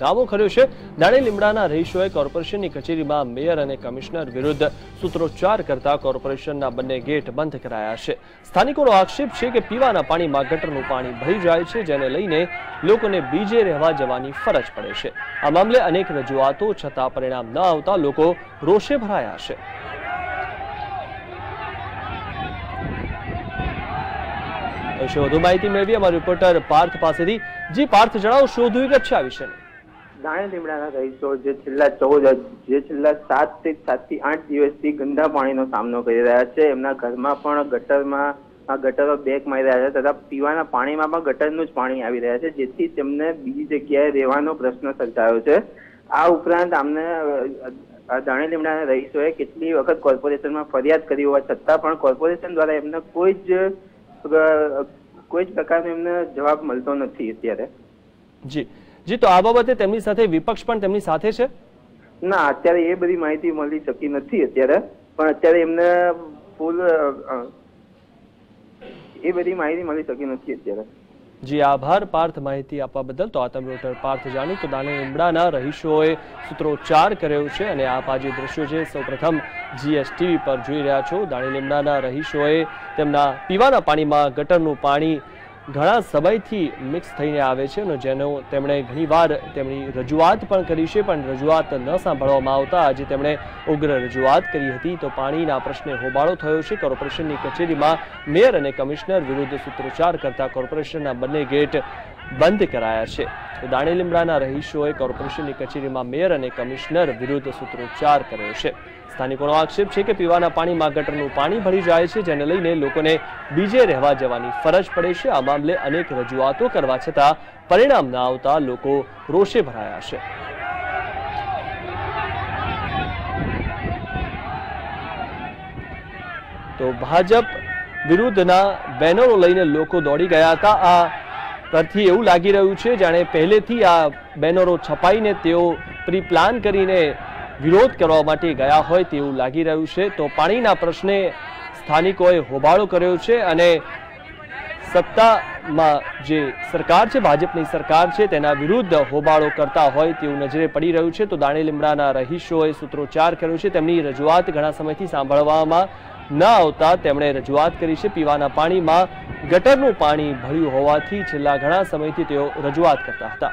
દાવો કર્યો છે. દાણી લીમડાના રહીશોએ કોર્પોરેશનની કચેરીમાં મેયર અને કમિશનર વિરુદ્ધ સૂત્રોચ્ચાર કરતા કોર્પોરેશનના બંને ગેટ બંધ કરાયા છે. સ્થાનિકોનો આક્ષેપ છે કે પીવાના પાણીમાં ગટરનું પાણી ભરી જાય છે, જેને લઈને લોકોને બીજે રહેવા જવાની ફરજ પડે છે. આ મામલે અનેક રજૂઆતો છતાં પરિણામ ન આવતા લોકો રોષે ભરાયા છે. વધુ માહિતી મેળવી અમારા રિપોર્ટર પાર્થ પાસેથી. જી પાર્થ, જણાવો શોધ વિગત છે આ વિશેની? દાણે લીમડાના રહીશો જે છેલ્લા ચૌદ, જે છેલ્લા સાતથી સાતથી આઠ દિવસથી ગંદા પાણીનો સામનો કરી રહ્યા છે. એમના ઘરમાં પણ ગટરમાં ગટરો બેક મારી રહ્યા છે તથા પીવાના પાણીમાં પણ ગટરનું જ પાણી આવી રહ્યા છે, જેથી તેમને બીજી જગ્યાએ રહેવાનો પ્રશ્ન સર્જાયો છે. આ ઉપરાંત દાણી દાણે લીમડાના રહીશોએ કેટલી વખત કોર્પોરેશનમાં ફરિયાદ કરી હોવા છતાં પણ કોર્પોરેશન દ્વારા એમને કોઈ જ કોઈ જ પ્રકારનો એમને જવાબ મળતો નથી અત્યારે. જી. જી તો આ બાબતે તેમની સાથે વિપક્ષ પણ તેમની સાથે છે? ના અત્યારે એ બધી માહિતી મળી શકી નથી અત્યારે પણ અત્યારે એમને ફૂલ એ બધી માહિતી મળી શકી નથી અત્યારે. જી આભાર પાર્થ માહિતી આપવા બદલ. તો આતમ રોટર પાર્થ જાણી તો દાણી લીમડાના રહીશોએ સૂત્રોચ્ચાર કર્યો છે અને આપ આ જે દ્રશ્યો છે સૌપ્રથમ જીએસટીવી પર જોઈ રહ્યા છો. દાણી લીમડાના રહીશોએ તેમના પીવાના પાણીમાં ગટરનું પાણી ઘણા સમયથી મિક્સ થઈને આવે છે અને જેનો તેમણે ઘણીવાર તેમની રજૂઆત પણ કરી છે, પણ રજૂઆત ન સાંભળવામાં આવતા. આજે તેમણે ઉગ્ર રજૂઆત કરી હતી તો પાણીના પ્રશ્ને હોબાળો થયો છે. કોર્પોરેશનની કચેરીમાં મેયર અને કમિશનર વિરુદ્ધ સૂત્રોચ્ચાર કરતા કોર્પોરેશનના બંને ગેટ બંધ કરાયા છે. તો દાણી લીમડાના રહીશોએ કોર્પોરેશનની કચેરીમાં મેયર અને કમિશનર વિરુદ્ધ સૂત્રોચ્ચાર કર્યો છે. સ્થાનિકોનો આક્ષેપ છે કે પીવાના પાણીમાં ગટરનું પાણી ભરી જાય છે, જેને લઈને લોકોને બીજે રહેવા જવાની ફરજ પડે છે. આ મામલે અનેક રજૂઆતો કરવા છતાં પરિણામ ન આવતા લોકો રોષે ભરાયા છે. તો ભાજપ વિરુદ્ધના બેનરો લઈને લોકો દોડી ગયા હતા. આ પરથી એવું લાગી રહ્યું છે, જાણે પહેલેથી આ બેનરો છપાઈને તેઓ પ્રી પ્લાન કરીને વિરોધ કરવા માટે ગયા હોય તેવું લાગી રહ્યું છે. તો પાણીના પ્રશ્ને સ્થાનિકોએ હોબાળો કર્યો છે અને સત્તામાં જે સરકાર છે, ભાજપની સરકાર છે, તેના વિરુદ્ધ હોબાળો કરતા હોય તેવું નજરે પડી રહ્યું છે. તો દાણી લીમડાના રહીશોએ સૂત્રોચ્ચાર કર્યો છે, તેમની રજૂઆત ઘણા સમયથી સાંભળવામાં ન આવતા તેમણે રજૂઆત કરી છે. પીવાના પાણીમાં ગટરનું પાણી ભર્યું હોવાથી છેલ્લા ઘણા સમયથી તેઓ રજૂઆત કરતા હતા.